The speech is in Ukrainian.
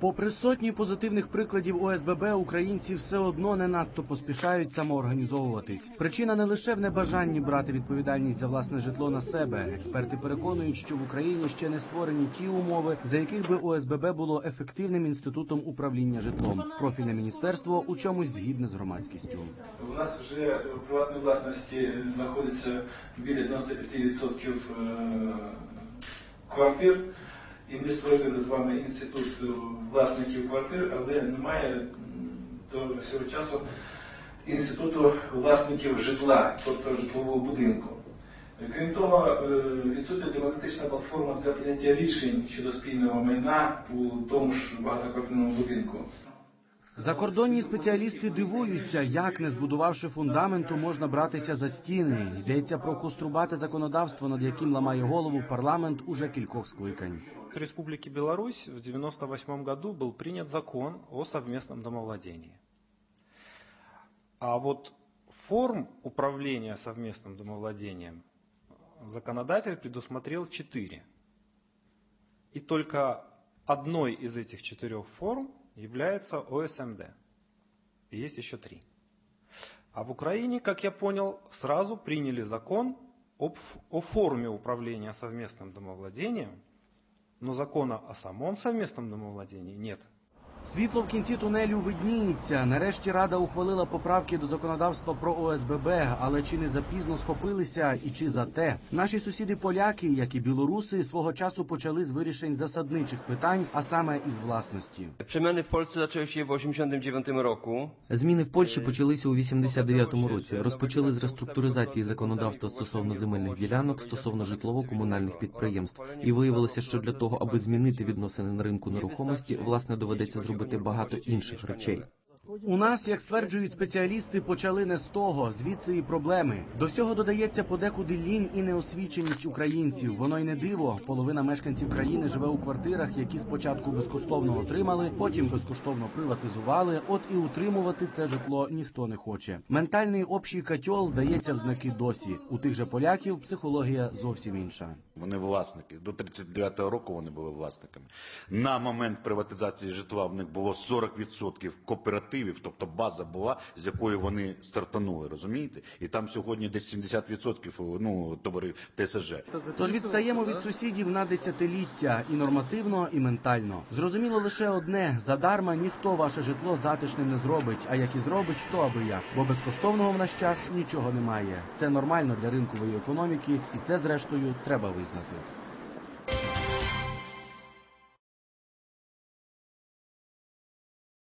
Попри сотні позитивних прикладів ОСББ, українці все одно не надто поспішають самоорганізовуватись. Причина не лише в небажанні брати відповідальність за власне житло на себе. Експерти переконують, що в Україні ще не створені ті умови, за яких би ОСББ було ефективним інститутом управління житлом. Профільне міністерство у чомусь згідне з громадськістю. У нас вже у приватній власності знаходиться біля 95% е, квартир. І ми створили з вами інститут власників квартир, але немає до цього часу інституту власників житла, тобто житлового будинку. Крім того, е, відсутня демократична платформа для прийняття рішень щодо спільного майна у тому ж багатоквартирному будинку. Закордонні спеціалісти дивуються, як не збудувавши фундаменту, можна братися за стіни. Йдеться про кострубате законодавство, над яким ламає голову парламент уже кількох скликань. В Республике Беларусь в 1998 году был принят закон о совместном домовладении. А вот форм управления совместным домовладением законодатель предусмотрел четыре. И только одной из этих четырех форм является ОСМД. И есть еще три. А в Украине, как я понял, сразу приняли закон об, о форме управления совместным домовладением, но закона о самом совместном домовладении нет. Світло в кінці тунелю видніється. Нарешті рада ухвалила поправки до законодавства про ОСББ, але чи не запізно схопилися і чи за те? Наші сусіди поляки, як і білоруси, свого часу почали з вирішень засадничих питань, а саме із власності. W Polsce zaczęły się w 1989 roku. Зміни в Польщі почалися у 89-му році. Розпочали з реструктуризації законодавства стосовно земельних ділянок, стосовно житлово-комунальних підприємств. І виявилося, що для того, аби змінити відносини на ринку нерухомості, власне доведеться зробити багато інших речей. У нас, як стверджують спеціалісти, почали не з того, звідси і проблеми. До всього додається подекуди лінь і неосвіченість українців. Воно й не диво. Половина мешканців країни живе у квартирах, які спочатку безкоштовно отримали, потім безкоштовно приватизували. От і утримувати це житло ніхто не хоче. Ментальний общий котел дається в знаки досі. У тих же поляків психологія зовсім інша. Вони власники. До 39-го року вони були власниками. На момент приватизації житла в них було 40% кооперативів, тобто база була, з якої вони стартанули, розумієте? І там сьогодні десь 70% ну, товарів ТСЖ. Тож відстаємо від сусідів на десятиліття і нормативно, і ментально. Зрозуміло лише одне: задарма ніхто ваше житло затишним не зробить. А як і зробить, то аби як. Бо безкоштовного в наш час нічого немає. Це нормально для ринкової економіки, і це зрештою треба визнати.